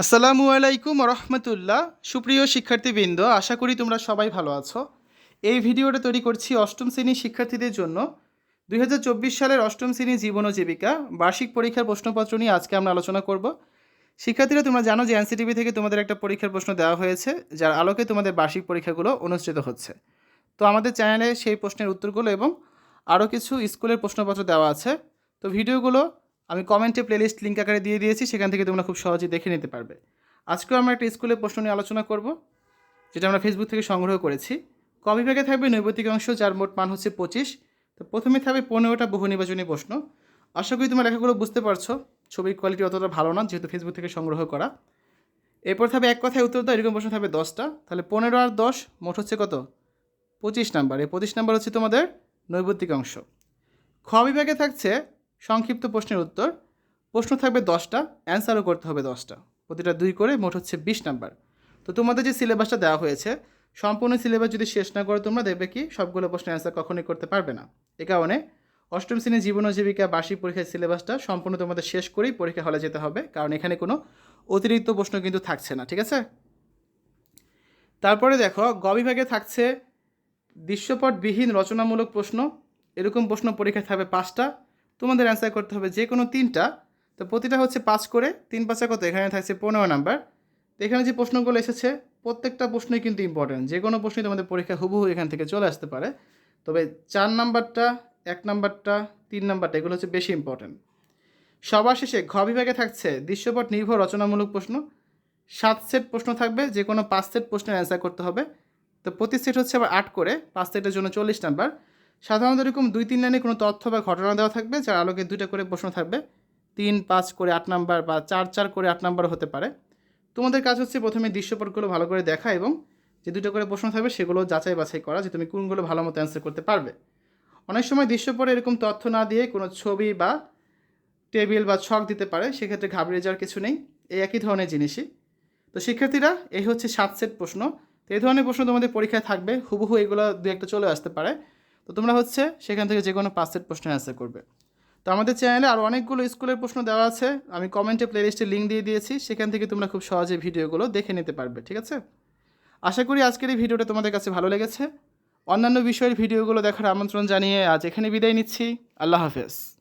আসসালামু আলাইকুম রহমতুল্লাহ। সুপ্রিয় শিক্ষার্থীবৃন্দ, আশা করি তোমরা সবাই ভালো আছো। এই ভিডিওটা তৈরি করছি অষ্টম শ্রেণির শিক্ষার্থীদের জন্য। দুই হাজার চব্বিশ সালের অষ্টম শ্রেণির জীবন ও জীবিকা, বার্ষিক পরীক্ষার প্রশ্নপত্র নিয়ে আজকে আমরা আলোচনা করব। শিক্ষার্থীরা, তোমরা জানো যে এনসিটিভি থেকে তোমাদের একটা পরীক্ষার প্রশ্ন দেওয়া হয়েছে, যার আলোকে তোমাদের বার্ষিক পরীক্ষাগুলো অনুষ্ঠিত হচ্ছে। তো আমাদের চ্যানেলে সেই প্রশ্নের উত্তরগুলো এবং আরও কিছু স্কুলের প্রশ্নপত্র দেওয়া আছে। তো ভিডিওগুলো আমি কমেন্টে প্লেলিস্ট লিঙ্ক আকারে দিয়ে দিয়েছি, সেখান থেকে তোমরা খুব সহজেই দেখে নিতে পারবে। আজকেও আমরা একটা স্কুলের প্রশ্ন নিয়ে আলোচনা করব, যেটা আমরা ফেসবুক থেকে সংগ্রহ করেছি। ক বিভাগে থাকবে নৈবতিক অংশ, যার মোট মান হচ্ছে পঁচিশ। তো প্রথমে থাকবে পনেরোটা বহু নির্বাচনী প্রশ্ন। আশা করি তোমার লেখাগুলো বুঝতে পারছ, ছবির কোয়ালিটি অতটা ভালো না, যেহেতু ফেসবুক থেকে সংগ্রহ করা। এরপর থাকবে এক কথায় উত্তর দাও, এরকম প্রশ্ন থাকবে দশটা। তাহলে পনেরো আর দশ, মোট হচ্ছে কত? পঁচিশ নাম্বার। এই পঁচিশ নাম্বার হচ্ছে তোমাদের নৈবতিক অংশ। খ বিভাগে থাকছে সংক্ষিপ্ত প্রশ্নের উত্তর, প্রশ্ন থাকবে দশটা, অ্যান্সারও করতে হবে দশটা। প্রতিটা দুই করে মোট হচ্ছে বিশ নাম্বার। তো তোমাদের যে সিলেবাসটা দেওয়া হয়েছে, সম্পূর্ণ সিলেবাস যদি শেষ না করো, তোমরা দেখবে কি সবগুলো প্রশ্নের অ্যান্সার কখনোই করতে পারবে না। এ কারণে অষ্টম শ্রেণির জীবন জীবিকা বার্ষিক পরীক্ষার সিলেবাসটা সম্পূর্ণ তোমাদের শেষ করেই পরীক্ষা হলে যেতে হবে, কারণ এখানে কোনো অতিরিক্ত প্রশ্ন কিন্তু থাকছে না, ঠিক আছে? তারপরে দেখো, গ বিভাগে থাকছে দৃশ্যপটবিহীন রচনামূলক প্রশ্ন। এরকম প্রশ্ন পরীক্ষায় থাকবে পাঁচটা। তোমাদের অ্যান্সার করতে হবে যে কোনো তিনটা। তো প্রতিটা হচ্ছে পাঁচ করে, তিন পাঁচা কত? এখানে থাকছে পনেরো নাম্বার তো এখানে যে প্রশ্নগুলো এসেছে, প্রত্যেকটা প্রশ্নই কিন্তু ইম্পর্টেন্ট যে কোনো প্রশ্নই তোমাদের পরীক্ষা হুবহু এখান থেকে চলে আসতে পারে। তবে চার নাম্বারটা এক নাম্বারটা তিন নাম্বারটা এগুলো হচ্ছে বেশি ইম্পর্টেন্ট সবার শেষে ঘ বিভাগে থাকছে দৃশ্যপট নির্ভর রচনামূলক প্রশ্ন। সাত সেট প্রশ্ন থাকবে, যে কোনো পাঁচ সেট প্রশ্নের অ্যান্সার করতে হবে। তো প্রতি সেট হচ্ছে আবার আট করে, পাঁচ সেটের জন্য চল্লিশ নাম্বার সাধারণত এরকম দুই, তিন লাইনে কোনো তথ্য বা ঘটনা দেওয়া থাকবে, যার আলোকে দুইটা করে প্রশ্ন থাকবে। তিন, পাঁচ করে আট নাম্বার বা চার চার করে আট নাম্বার হতে পারে। তোমাদের কাজ হচ্ছে প্রথমে দৃশ্যপটগুলো ভালো করে দেখা এবং যে দুটো করে প্রশ্ন থাকবে সেগুলো যাচাই বাছাই করা, যে তুমি কোনগুলো ভালো মতো অ্যান্সার করতে পারবে। অনেক সময় দৃশ্যপটে এরকম তথ্য না দিয়ে কোনো ছবি বা টেবিল বা ছক দিতে পারে, সেক্ষেত্রে ঘাবড়ে যাওয়ার কিছু নেই। এই একই ধরনের জিনিসই। তো শিক্ষার্থীরা, এই হচ্ছে সাত সেট প্রশ্ন। তো এই ধরনের প্রশ্ন তোমাদের পরীক্ষায় থাকবে। হুবহু এগুলো দু একটা চলে আসতে পারে। তো তোমরা হচ্ছে সেখান থেকে যে কোনো পাসের সেট প্রশ্নের অ্যান্সার করবে। তো আমাদের চ্যানেলে আর অনেকগুলো স্কুলের প্রশ্ন দেওয়া আছে। আমি কমেন্টে প্লেলিস্টের লিঙ্ক দিয়ে দিয়েছি। সেখান থেকে তোমরা খুব সহজে ভিডিওগুলো দেখে নিতে পারবে, ঠিক আছে? আশা করি আজকের এই ভিডিওটা তোমাদের কাছে ভালো লেগেছে। অন্যান্য বিষয়ের ভিডিওগুলো দেখার আমন্ত্রণ জানিয়ে আজ এখানে বিদায় নিচ্ছি। আল্লাহ হাফেজ।